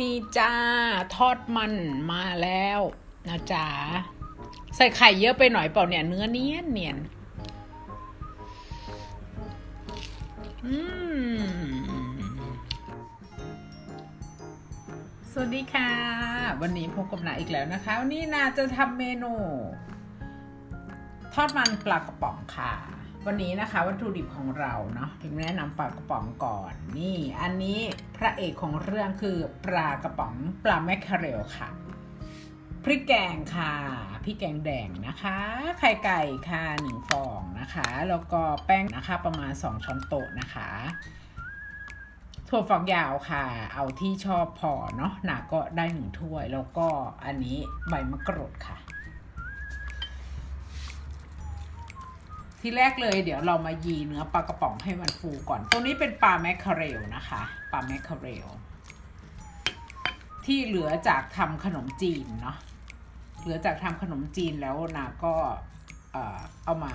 นี่จ้าทอดมันมาแล้วนะจ๊ะใส่ไข่เยอะไปหน่อยเปล่าเนี่ยเนื้อเนียนเนียนสวัสดีค่ะ วันนี้พบกับนาอีกแล้วนะคะ วันนี้นาจะทำเมนู ทอดมันปลากระป๋องค่ะ วันนี้นะคะวัตถุดิบของเราเนาะพิมแนะนำปลากระป๋องก่อนนี่ อันนี้พระเอกของเรื่องคือปลากระป๋องปลาแมคเคาเรลค่ะพริกแกงค่ะพริกแกงแดงนะคะ ไข่ไก่ค่ะหนึ่งฟองนะคะ แล้วก็แป้งนะคะประมาณ 2 ช้อนโต๊ะนะคะถั่วฝักยาวค่ะ เอาที่ชอบพอเนาะหนาก็ได้หนึ่งถ้วย แล้วก็อันนี้ใบมะกรูดค่ะ ที่แรกเลยเดี๋ยวเรามายีเนื้อปลากระป๋องให้มันฟูก่อน ตัวนี้เป็นปลาแมคเคาเรลนะคะ ปลาแมคเคาเรลที่เหลือจากทำขนมจีนเนาะ เหลือจากทำขนมจีนแล้วนาก็เอ่อเอามา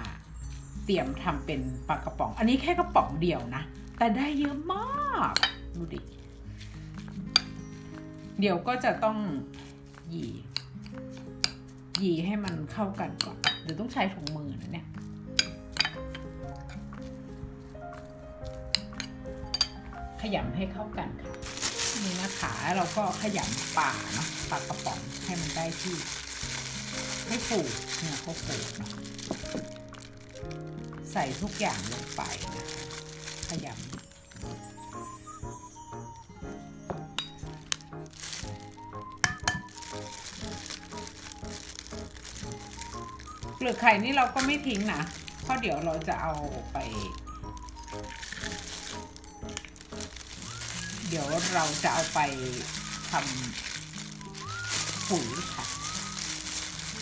เตรียมทำเป็นปลากระป๋อง อันนี้แค่กระป๋องเดียวนะ แต่ได้เยอะมาก ดูดิ เดี๋ยวก็จะต้องหยีหยีให้มันเข้ากันก่อน เดี๋ยวต้องใช้ถุงมือนะเนี่ย ขยำให้เข้ากันค่ะนี่นะคะเราก็ขยำปลาเนาะปลากระป๋องให้มันได้ที่ให้ฟูเนี่ยเขาฟูเนาะใส่ทุกอย่างลงไปนะคะขยำเปลือกไข่นี่เราก็ไม่ทิ้งนะเพราะเดี๋ยวเราจะเอาไป เดี๋ยวเราจะเอาไปทำปุ๋ยค่ะ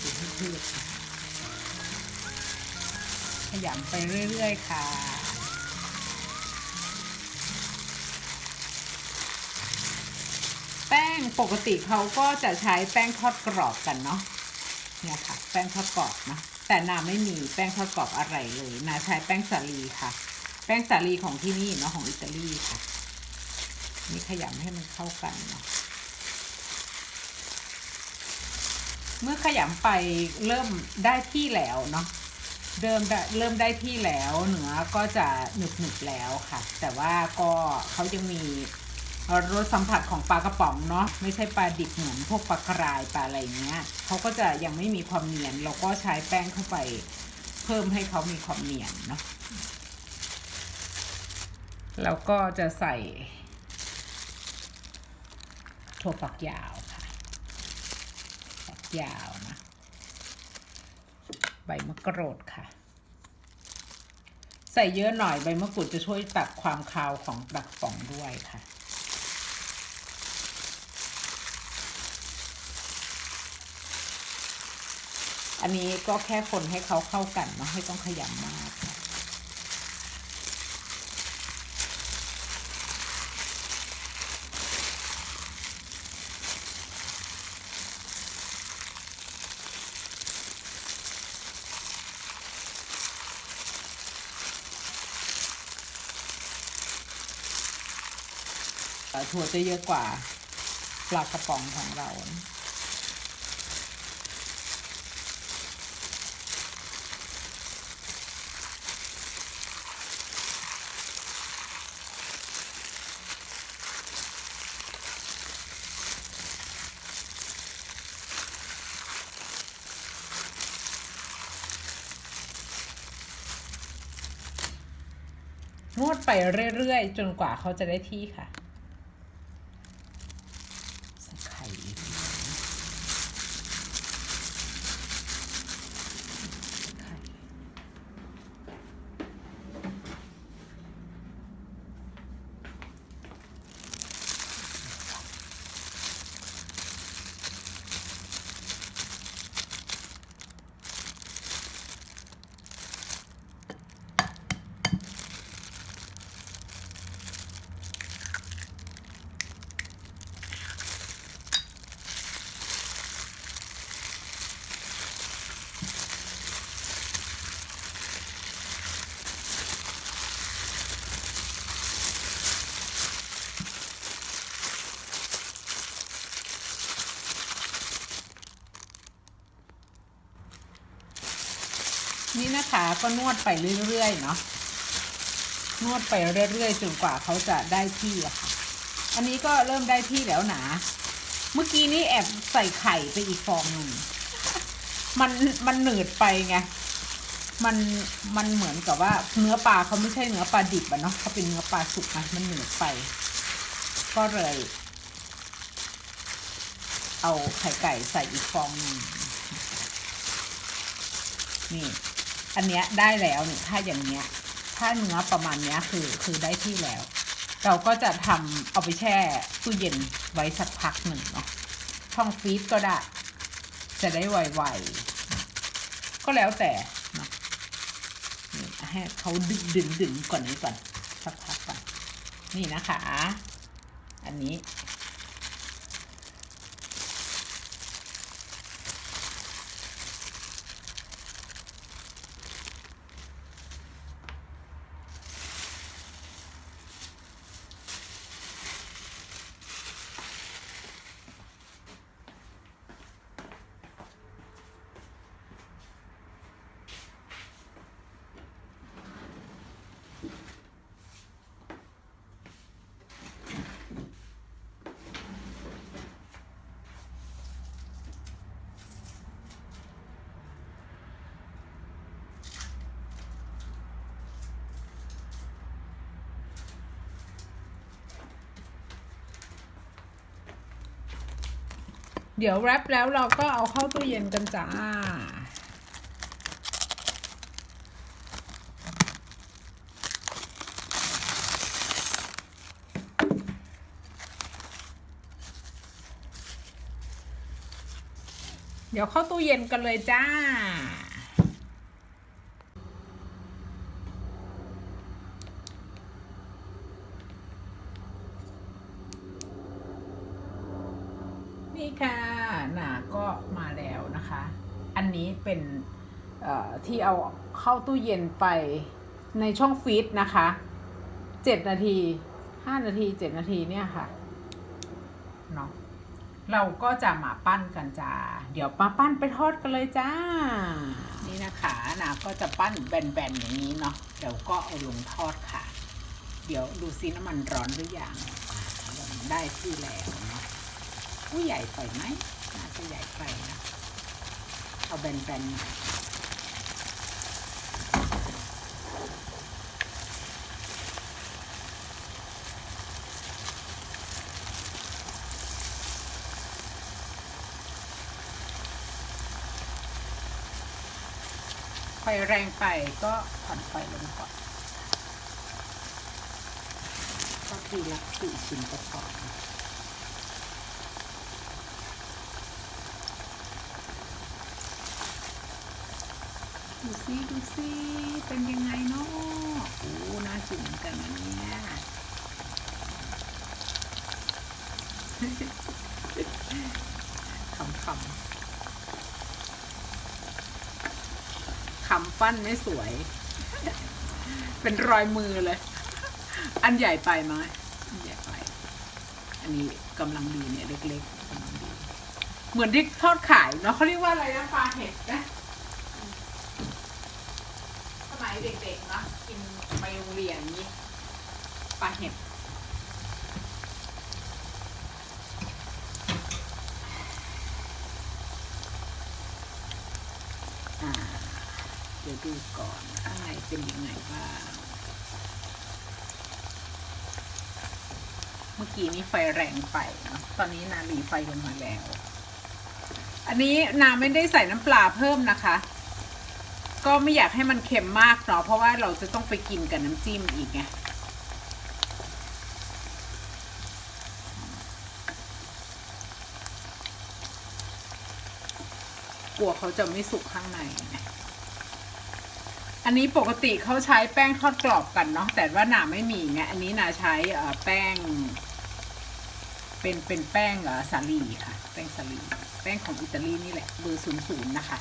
ปุ๋ยให้พืชค่ะขยำไปเรื่อย ๆ ค่ะ แป้งปกติเขาก็จะใช้แป้งทอดกรอบกันเนาะเนี่ยค่ะ แป้งทอดกรอบนะแต่นาไม่มีแป้งทอดกรอบอะไรเลย นาใช้แป้งสาลีค่ะ แป้งสาลีของที่นี่เนาะของอิตาลีค่ะ นี่ขยำให้มันเข้ากันเนาะเมื่อขยำไปเริ่มได้ที่แล้วเนาะเริ่มได้เริ่มได้ที่แล้วเนื้อก็จะหนึบหนึบแล้วค่ะ แต่ว่าก็เขายังมีรสสัมผัสของปลากระป๋องเนาะไม่ใช่ปลาดิบเหมือนพวกปลากรายปลาอะไรเงี้ยเขาก็จะยังไม่มีความเนียน เราก็ใช้แป้งเข้าไปเพิ่มให้เขามีความเนียนเนาะแล้วก็จะใส่ ถั่วฝักยาวค่ะ ฝักยาวนะ ใบมะกรูดค่ะ ใส่เยอะหน่อยใบมะกรูดจะช่วยตัดความคาวของปลากป๋องด้วยค่ะอันนี้ก็แค่คนให้เขาเข้ากันเนาะไม่ต้องขยำมาก ถั่วจะเยอะกว่าปลากระป๋องของเรา นวดไปเรื่อยๆ จนกว่าเขาจะได้ที่ค่ะ นะคะ ก็นวดไปเรื่อยๆเนาะนวดไปเรื่อยๆจนกว่าเขาจะได้ที่อะค่ะ อันนี้ก็เริ่มได้ที่แล้วนะเมื่อกี้นี้แอบใส่ไข่ไปอีกฟองหนึ่งมันมันหนืดไปไงมันมันเหมือนกับว่าเนื้อปลาเขาไม่ใช่เนื้อปลาดิบอะเนาะเขาเป็นเนื้อปลาสุกนะมันหนืดไป ก็เลย เอาไข่ไก่ใส่อีกฟองหนึ่งนี่ อันเนี้ยได้แล้วเนี่ยถ้าอย่างเนี้ย ถ้าเนื้อประมาณเนี้ยคือคือได้ที่แล้ว เราก็จะทำเอาไปแช่ตู้เย็นไว้สักพักหนึ่งเนาะช่องฟรีซก็ได้ จะได้ไวๆก็แล้วแต่นะให้เขาดึงดึงดึงก่อนนี้ก่อนสักพักก่อนนี่นะคะ อันนี้ เดี๋ยวแรปแล้วเราก็เอาเข้าตู้เย็นกันจ้า เดี๋ยวเข้าตู้เย็นกันเลยจ้า นี่ค่ะหนาก็มาแล้วนะคะ อันนี้เป็นที่เอาเข้าตู้เย็นไปในช่องฟรีซนะคะเจ็ดนาทีห้านาทีเจ็ดนาทีเนี่ยค่ะเนาะเราก็จะมาปั้นกันจ้า เดี๋ยวมาปั้นไปทอดกันเลยจ้า นี่นะคะนาก็จะปั้นแบนๆอย่างนี้เนาะ เดี๋ยวก็เอาลงทอดค่ะ เดี๋ยวดูซิน้ำมันร้อนหรือยังได้ที่แล้วเนาะ ผู้ใหญ่ไปไหมน่าจะใหญ่ไปนะเอาแบนๆไฟแรงไปก็ผ่อนไฟลงก่อนก็ทีละสี่ชิ้นก็พอ ดูซิดูซิเป็นยังไงเนาะโอ้น่ากินเหมือนกันนะเนี่ยขำขำขำปั้นไม่สวย เป็นรอยมือเลย อันใหญ่ไปไหมอันใหญ่ไป อันนี้กำลังดีเนี่ยเล็กๆกำลังดี เหมือนที่ทอดขายเนาะเขาเรียกว่าอะไรนะปลาเห็ดนะ สมั ยเด็กๆนะกินไปโรงเรียนนี้ปลาเห็ดเดี๋ยวดูก่อนข้างในเป็นยังไงบ้างเมื่อกี้นี้ไฟแรงไปนะตอนนี้นาหลีไฟลงมาแล้ว อันนี้นาไม่ได้ใส่น้ำปลาเพิ่มนะคะ ก็ไม่อยากให้มันเค็มมากเนาะเพราะว่าเราจะต้องไปกินกับน้ำจิ้มอีกไงกลัวเขาจะไม่สุกข้างในอันนี้ปกติเขาใช้แป้งทอดกรอบกันเนาะแต่ว่าหนาไม่มีไงอันนี้นาใช้แป้ง เป็นเป็นแป้งเอ่อสาลีค่ะ แป้งสาลี แป้งของอิตาลีนี่แหละเบอร์ศูนย์ศูนย์นะคะ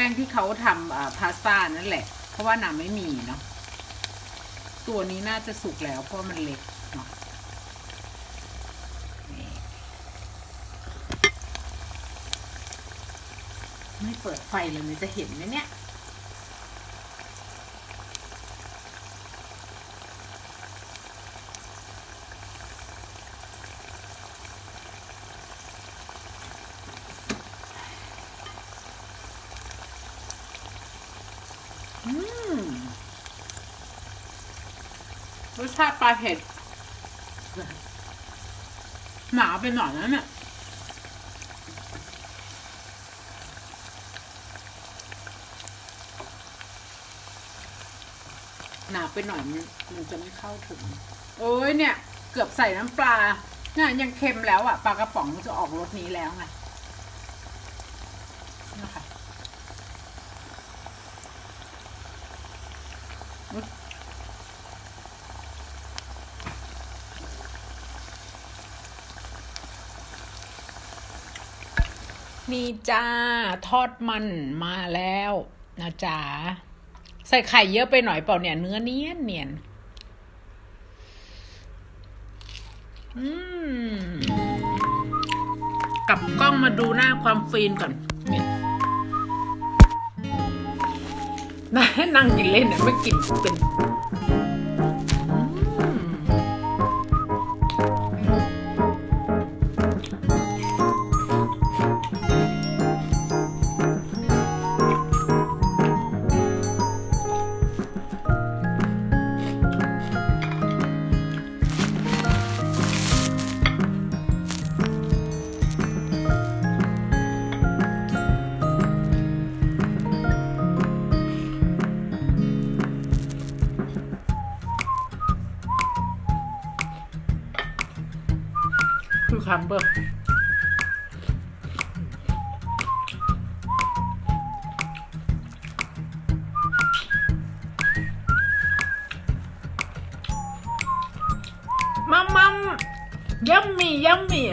แป้งที่เขาทำพาสต้านั่นแหละ เพราะว่าน้ำไม่มีเนาะตัวนี้น่าจะสุกแล้วเพราะมันเล็กเนาะไม่เปิดไฟเลยมันจะเห็นไหมเนี่ย รสชาติปลาเห็ด หนาไปหน่อยนะเนี่ยหนาไปหน่อยมันจะไม่เข้าถึง โอ้ยเนี่ย เกือบใส่น้ำปลาเนี่ยยังเค็มแล้วอะปลากระป๋องมันจะออกรสนี้แล้วไง นี่จ้า ทอดมันมาแล้วนะจ๊ะ ใส่ไข่เยอะไปหน่อยเปล่าเนี่ย เนื้อเนียนเนียนอืมกลับกล้องมาดูหน้าความฟีนก่อนนี่น่าให้นั่งกินเล่นเนี่ยไม่กินเป็น คำเบิ่มมัมมัมยัมมี่ยัมมี่